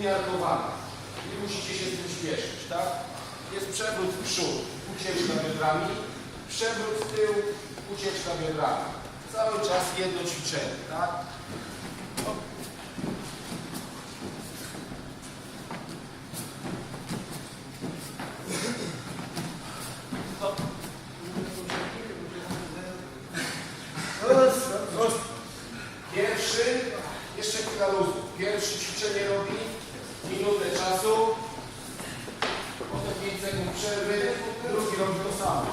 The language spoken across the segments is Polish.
umiarkowana. Nie musicie się z tym śpieszyć, tak? Jest przewrót w przód, ucieczka biodrami, przewrót w tył, ucieczka biodrami. Cały czas jedno ćwiczenie, tak? Pierwszy, jeszcze chwila luzu. Pierwszy ćwiczenie robi przerwy, drugi robi to samo.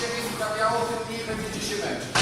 Siebie sprawiało, tym mniej będziecie się męczyć.